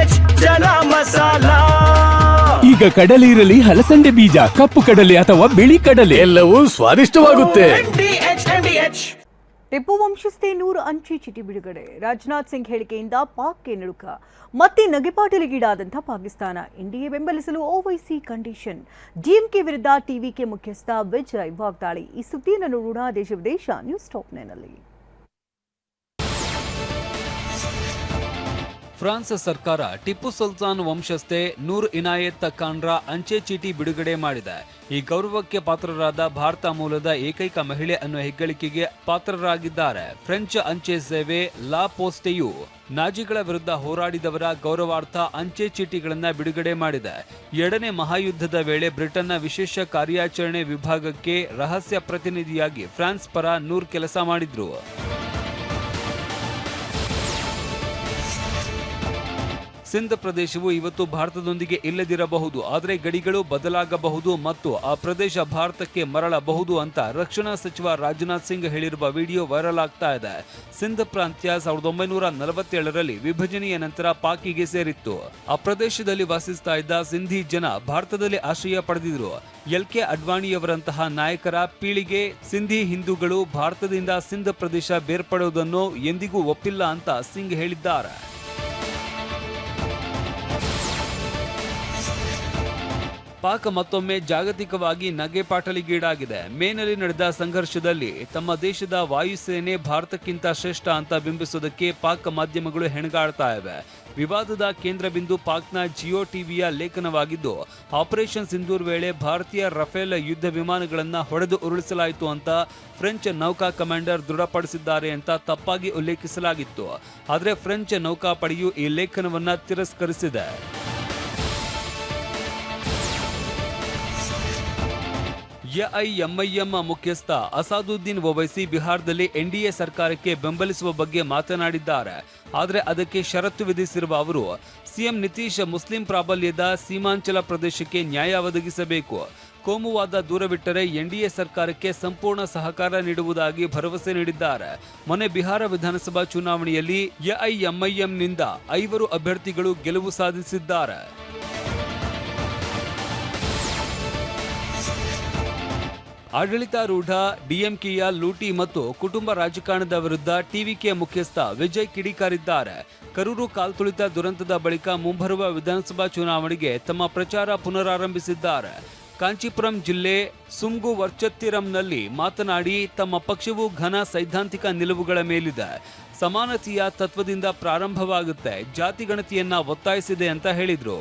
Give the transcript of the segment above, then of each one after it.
H ಜನ ಮಸಾಲ. ಈಗ ಕಡಲೆ ಇರಲಿ ಹಲಸಂಡೆ ಬೀಜ ಕಪ್ಪು ಕಡಲೆ ಅಥವಾ ಬಿಳಿ ಕಡಲೆ. ಎಲ್ಲವೂ ಸ್ವಾದಿಷ್ಟವಾಗುತ್ತೆ. ಟಿಪ್ಪು ವಂಶಸ್ಥೆ ನೂರು ಅಂಚೆ ಚೀಟಿ ಬಿಡುಗಡೆ. ರಾಜನಾಥ್ ಸಿಂಗ್ ಹೇಳಿಕೆಯಿಂದ ಪಾಕ್ಗೆ ನಡುಕ. ಮತ್ತೆ ನಗೆಪಾಟಲಿಗೀಡಾದಂಥ ಪಾಕಿಸ್ತಾನ. ಇಂಡಿಯಾ ಬೆಂಬಲಿಸಲು ಓವೈಸಿ ಕಂಡೀಷನ್. ಡಿಎಂಕೆ ವಿರುದ್ಧ ಟಿವಿಕೆ ಮುಖ್ಯಸ್ಥ ವಿಜಯ್ ವಾಗ್ದಾಳಿ. ಈ ಸುದ್ದಿಯನ್ನು ನೋಡೋಣ. ದೇಶ ವಿದೇಶ ನ್ಯೂಸ್ ಟಾಪ್ನಲ್ಲಿ ಫ್ರಾನ್ಸ್ ಸರ್ಕಾರ ಟಿಪ್ಪು ಸುಲ್ತಾನ್ ವಂಶಸ್ಥೆ ನೂರ್ ಇನಾಯತ್ ಖಾನ್ರ ಅಂಚೆ ಚೀಟಿ ಬಿಡುಗಡೆ ಮಾಡಿದೆ. ಈ ಗೌರವಕ್ಕೆ ಪಾತ್ರರಾದ ಭಾರತ ಮೂಲದ ಏಕೈಕ ಮಹಿಳೆ ಅನ್ನೋ ಹೆಗ್ಗಳಿಕೆಗೆ ಪಾತ್ರರಾಗಿದ್ದಾರೆ. ಫ್ರೆಂಚ್ ಅಂಚೆ ಸೇವೆ ಲಾ ಪೋಸ್ಟೆಯು ನಾಜಿಗಳ ವಿರುದ್ಧ ಹೋರಾಡಿದವರ ಗೌರವಾರ್ಥ ಅಂಚೆ ಚೀಟಿಗಳನ್ನ ಬಿಡುಗಡೆ ಮಾಡಿದೆ. ಎರಡನೇ ಮಹಾಯುದ್ಧದ ವೇಳೆ ಬ್ರಿಟನ್ನ ವಿಶೇಷ ಕಾರ್ಯಾಚರಣೆ ವಿಭಾಗಕ್ಕೆ ರಹಸ್ಯ ಪ್ರತಿನಿಧಿಯಾಗಿ ಫ್ರಾನ್ಸ್ ಪರ ನೂರ್ ಕೆಲಸ ಮಾಡಿದ್ರು. ಸಿಂಧ್ ಪ್ರದೇಶವು ಇವತ್ತು ಭಾರತದೊಂದಿಗೆ ಇಲ್ಲದಿರಬಹುದು. ಆದರೆ ಗಡಿಗಳು ಬದಲಾಗಬಹುದು ಮತ್ತು ಆ ಪ್ರದೇಶ ಭಾರತಕ್ಕೆ ಮರಳಬಹುದು ಅಂತ ರಕ್ಷಣಾ ಸಚಿವ ರಾಜನಾಥ್ ಸಿಂಗ್ ಹೇಳಿರುವ ವಿಡಿಯೋ ವೈರಲ್ ಆಗ್ತಾ ಇದೆ. ಸಿಂಧ್ ಪ್ರಾಂತ್ಯ ಸಾವಿರದ ಒಂಬೈನೂರ ನಲವತ್ತೇಳರಲ್ಲಿ ವಿಭಜನೆಯ ನಂತರ ಪಾಕಿಗೆ ಸೇರಿತ್ತು. ಆ ಪ್ರದೇಶದಲ್ಲಿ ವಾಸಿಸ್ತಾ ಇದ್ದ ಸಿಂಧಿ ಜನ ಭಾರತದಲ್ಲಿ ಆಶ್ರಯ ಪಡೆದಿದ್ರು. ಎಲ್ ಕೆ ಅಡ್ವಾಣಿಯವರಂತಹ ನಾಯಕರ ಪೀಳಿಗೆ ಸಿಂಧಿ ಹಿಂದೂಗಳು ಭಾರತದಿಂದ ಸಿಂಧ್ ಪ್ರದೇಶ ಬೇರ್ಪಡುವುದನ್ನು ಎಂದಿಗೂ ಒಪ್ಪಿಲ್ಲ ಅಂತ ಸಿಂಗ್ ಹೇಳಿದ್ದಾರೆ. ಪಾಕ್ ಮತ್ತೊಮ್ಮೆ ಜಾಗತಿಕವಾಗಿ ನಗೆಪಾಟಲಿಗೀಡಾಗಿದೆ ಮೇನಲ್ಲಿ ನಡೆದ ಸಂಘರ್ಷದಲ್ಲಿ ತಮ್ಮ ದೇಶದ ವಾಯುಸೇನೆ ಭಾರತಕ್ಕಿಂತ ಶ್ರೇಷ್ಠ ಅಂತ ಬಿಂಬಿಸುವುದಕ್ಕೆ ಪಾಕ್ ಮಾಧ್ಯಮಗಳು ಹೆಣಗಾಡ್ತಾ ಇವೆ. ವಿವಾದದ ಕೇಂದ್ರ ಬಿಂದು ಪಾಕ್ನ ಜಿಯೋ ಟಿವಿಯ ಲೇಖನವಾಗಿದ್ದು, ಆಪರೇಷನ್ ಸಿಂಧೂರ್ ವೇಳೆ ಭಾರತೀಯ ರಫೇಲ್ ಯುದ್ಧ ವಿಮಾನಗಳನ್ನು ಹೊಡೆದು ಉರುಳಿಸಲಾಯಿತು ಅಂತ ಫ್ರೆಂಚ್ ನೌಕಾ ಕಮಾಂಡರ್ ದೃಢಪಡಿಸಿದ್ದಾರೆ ಅಂತ ತಪ್ಪಾಗಿ ಉಲ್ಲೇಖಿಸಲಾಗಿತ್ತು. ಆದರೆ ಫ್ರೆಂಚ್ ನೌಕಾಪಡೆಯು ಈ ಲೇಖನವನ್ನು ತಿರಸ್ಕರಿಸಿದೆ. ಎಐಎಂಐಎಂ ಮುಖ್ಯಸ್ಥ ಅಸಾದುದ್ದೀನ್ ಒವೈಸಿ ಬಿಹಾರದಲ್ಲಿ ಎನ್ಡಿಎ ಸರ್ಕಾರಕ್ಕೆ ಬೆಂಬಲಿಸುವ ಬಗ್ಗೆ ಮಾತನಾಡಿದ್ದಾರೆ. ಆದರೆ ಅದಕ್ಕೆ ಷರತ್ತು ವಿಧಿಸಿರುವ ಅವರು, ಸಿಎಂ ನಿತೀಶ್ ಮುಸ್ಲಿಂ ಪ್ರಾಬಲ್ಯದ ಸೀಮಾಂಚಲ ಪ್ರದೇಶಕ್ಕೆ ನ್ಯಾಯ ಒದಗಿಸಬೇಕು. ಕೋಮುವಾದ ದೂರವಿಟ್ಟರೆ ಎನ್ಡಿಎ ಸರ್ಕಾರಕ್ಕೆ ಸಂಪೂರ್ಣ ಸಹಕಾರ ನೀಡುವುದಾಗಿ ಭರವಸೆ ನೀಡಿದ್ದಾರೆ. ಮೊನ್ನೆ ಬಿಹಾರ ವಿಧಾನಸಭಾ ಚುನಾವಣೆಯಲ್ಲಿ ಎಐಎಂಐಎಂನಿಂದ ಐವರು ಅಭ್ಯರ್ಥಿಗಳು ಗೆಲುವು ಸಾಧಿಸಿದ್ದಾರೆ. ಆಡಳಿತಾರೂಢ ಡಿಎಂಕೆಯ ಲೂಟಿ ಮತ್ತು ಕುಟುಂಬ ರಾಜಕಾರಣದ ವಿರುದ್ಧ ಟಿವಿಕೆ ಮುಖ್ಯಸ್ಥ ವಿಜಯ್ ಕಿಡಿಕಾರಿದ್ದಾರೆ. ಕರೂರು ಕಾಲ್ತುಳಿತ ದುರಂತದ ಬಳಿಕ ಮುಂಬರುವ ವಿಧಾನಸಭಾ ಚುನಾವಣೆಗೆ ತಮ್ಮ ಪ್ರಚಾರ ಪುನರಾರಂಭಿಸಿದ್ದಾರೆ. ಕಾಂಚೀಪುರಂ ಜಿಲ್ಲೆ ಸುಂಗು ವರ್ಚತ್ತಿರಂನಲ್ಲಿ ಮಾತನಾಡಿ, ತಮ್ಮ ಪಕ್ಷವು ಘನ ಸೈದ್ಧಾಂತಿಕ ನಿಲುವುಗಳ ಮೇಲಿದೆ. ಸಮಾನತೆಯ ತತ್ವದಿಂದ ಪ್ರಾರಂಭವಾಗುತ್ತೆ, ಜಾತಿ ಗಣತಿಯನ್ನ ಒತ್ತಾಯಿಸಿದೆ ಅಂತ ಹೇಳಿದ್ರು.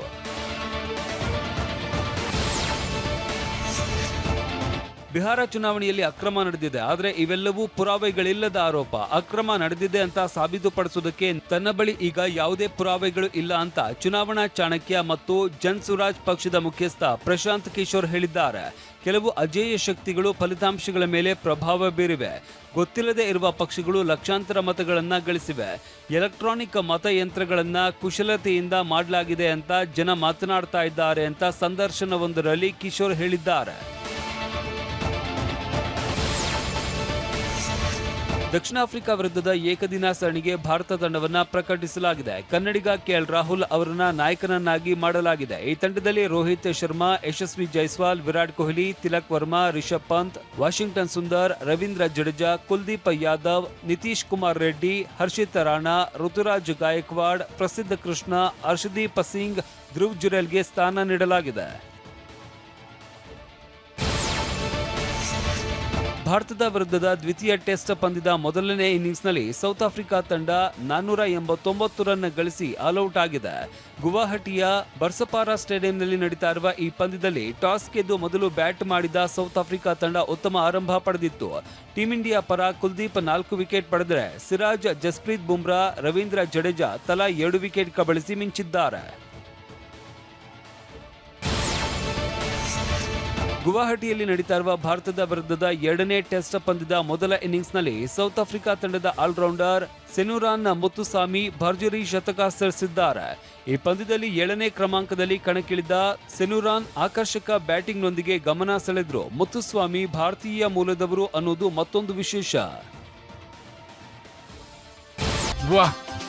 ಬಿಹಾರ ಚುನಾವಣೆಯಲ್ಲಿ ಅಕ್ರಮ ನಡೆದಿದೆ, ಆದರೆ ಇವೆಲ್ಲವೂ ಪುರಾವೆಗಳಿಲ್ಲದ ಆರೋಪ. ಅಕ್ರಮ ನಡೆದಿದೆ ಅಂತ ಸಾಬೀತುಪಡಿಸುವುದಕ್ಕೆ ತನ್ನ ಬಳಿ ಈಗ ಯಾವುದೇ ಪುರಾವೆಗಳು ಇಲ್ಲ ಅಂತ ಚುನಾವಣಾ ಚಾಣಕ್ಯ ಮತ್ತು ಜನ್ ಸುರಾಜ್ ಪಕ್ಷದ ಮುಖ್ಯಸ್ಥ ಪ್ರಶಾಂತ್ ಕಿಶೋರ್ ಹೇಳಿದ್ದಾರೆ. ಕೆಲವು ಅಜೇಯ ಶಕ್ತಿಗಳು ಫಲಿತಾಂಶಗಳ ಮೇಲೆ ಪ್ರಭಾವ ಬೀರಿವೆ. ಗೊತ್ತಿಲ್ಲದೆ ಇರುವ ಪಕ್ಷಗಳು ಲಕ್ಷಾಂತರ ಮತಗಳನ್ನು ಗಳಿಸಿವೆ. ಎಲೆಕ್ಟ್ರಾನಿಕ್ ಮತಯಂತ್ರಗಳನ್ನು ಕುಶಲತೆಯಿಂದ ಮಾಡಲಾಗಿದೆ ಅಂತ ಜನ ಮಾತನಾಡ್ತಾ ಇದ್ದಾರೆ ಅಂತ ಸಂದರ್ಶನವೊಂದರಲ್ಲಿ ಕಿಶೋರ್ ಹೇಳಿದ್ದಾರೆ. ದಕ್ಷಿಣ ಆಫ್ರಿಕಾ ವಿರುದ್ಧದ ಏಕದಿನ ಸರಣಿಗೆ ಭಾರತ ತಂಡವನ್ನು ಪ್ರಕಟಿಸಲಾಗಿದೆ. ಕನ್ನಡಿಗ ಕೆಎಲ್ ರಾಹುಲ್ ಅವರನ್ನ ನಾಯಕನನ್ನಾಗಿ ಮಾಡಲಾಗಿದೆ. ಈ ತಂಡದಲ್ಲಿ ರೋಹಿತ್ ಶರ್ಮಾ, ಯಶಸ್ವಿ ಜೈಸ್ವಾಲ್, ವಿರಾಟ್ ಕೊಹ್ಲಿ, ತಿಲಕ್ ವರ್ಮಾ, ರಿಷಬ್ ಪಂತ್, ವಾಷಿಂಗ್ಟನ್ ಸುಂದರ್, ರವೀಂದ್ರ ಜಡೇಜಾ, ಕುಲ್ದೀಪ್ ಯಾದವ್, ನಿತೀಶ್ ಕುಮಾರ್ ರೆಡ್ಡಿ, ಹರ್ಷಿತ್ ರಾಣಾ, ಋತುರಾಜ್ ಗಾಯಕ್ವಾಡ್, ಪ್ರಸಿದ್ಧ ಕೃಷ್ಣ ಹರ್ಷದೀಪ್ ಸಿಂಗ್, ಧ್ರುವ್ ಜುರೇಲ್ಗೆ ಸ್ಥಾನ ನೀಡಲಾಗಿದೆ. ಭಾರತದ ವಿರುದ್ಧದ ದ್ವಿತೀಯ ಟೆಸ್ಟ್ ಪಂದ್ಯದ ಮೊದಲನೇ ಇನ್ನಿಂಗ್ಸ್ನಲ್ಲಿ ಸೌತ್ ಆಫ್ರಿಕಾ ತಂಡ ನಾನ್ನೂರ ಎಂಬತ್ತೊಂಬತ್ತು ರನ್ ಗಳಿಸಿ ಆಲ್ಔಟ್ ಆಗಿದೆ. ಗುವಾಹಟಿಯ ಬರ್ಸಪಾರಾ ಸ್ಟೇಡಿಯಂನಲ್ಲಿ ನಡೀತಾ ಇರುವ ಈ ಪಂದ್ಯದಲ್ಲಿ ಟಾಸ್ ಗೆದ್ದು ಮೊದಲು ಬ್ಯಾಟ್ ಮಾಡಿದ ಸೌತ್ ಆಫ್ರಿಕಾ ತಂಡ ಉತ್ತಮ ಆರಂಭ ಪಡೆದಿತ್ತು. ಟೀಂ ಇಂಡಿಯಾ ಪರ ಕುಲ್ದೀಪ್ ನಾಲ್ಕು ವಿಕೆಟ್ ಪಡೆದರೆ ಸಿರಾಜ್ ಜಸ್ಪ್ರೀತ್ ಬುಮ್ರಾ, ರವೀಂದ್ರ ಜಡೇಜಾ ತಲಾ ಎರಡು ವಿಕೆಟ್ ಕಬಳಿಸಿ ಮಿಂಚಿದ್ದಾರೆ. ಗುವಾಹಟಿಯಲ್ಲಿ ನಡೀತಾ ಇರುವ ಭಾರತದ ವಿರುದ್ಧದ ಎರಡನೇ ಟೆಸ್ಟ್ ಪಂದ್ಯದ ಮೊದಲ ಇನ್ನಿಂಗ್ಸ್ನಲ್ಲಿ ಸೌತ್ ಆಫ್ರಿಕಾ ತಂಡದ ಆಲ್ರೌಂಡರ್ ಸೆನುರಾನ್ ಮುತ್ತುಸ್ವಾಮಿ ಭರ್ಜರಿ ಶತಕ ಸರಿಸಿದ್ದಾರೆ. ಈ ಪಂದ್ಯದಲ್ಲಿ ಏಳನೇ ಕ್ರಮಾಂಕದಲ್ಲಿ ಕಣಕ್ಕಿಳಿದ ಸೆನುರಾನ್ ಆಕರ್ಷಕ ಬ್ಯಾಟಿಂಗ್ನೊಂದಿಗೆ ಗಮನ ಸೆಳೆದ್ರು. ಮುತ್ತುಸ್ವಾಮಿ ಭಾರತೀಯ ಮೂಲದವರು ಅನ್ನೋದು ಮತ್ತೊಂದು ವಿಶೇಷ.